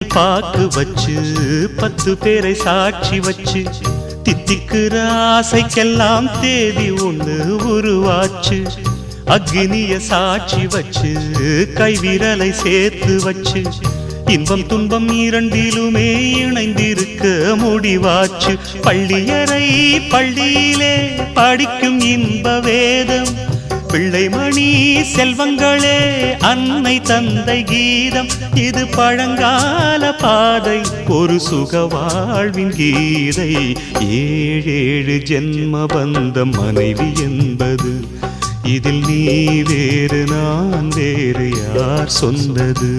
பாக்கு வச்சு பத்து பேரை சாட்சி வச்சு தித்திக்கிற ஆசைக்கெல்லாம் தேதி ஒண்ணு உருவாச்சு. அக்னிய சாட்சி வச்சு கைவிரலை சேர்த்து வச்சு இன்பம் துன்பம் இரண்டிலுமே இணைந்திருக்க முடிவாச்சு. பள்ளியறை பள்ளியிலே படிக்கும் இன்ப வேதம் பிள்ளைமணி செல்வங்களே அன்னை தந்தை கீதம். இது பழங்கால பாதை ஒரு சுக வாழ்வின் கீதை. ஏழேழு ஜென்ம பந்தம் மனைவி என்பது. இதில் நீ வேறு நான் வேறு யார் சொன்னது?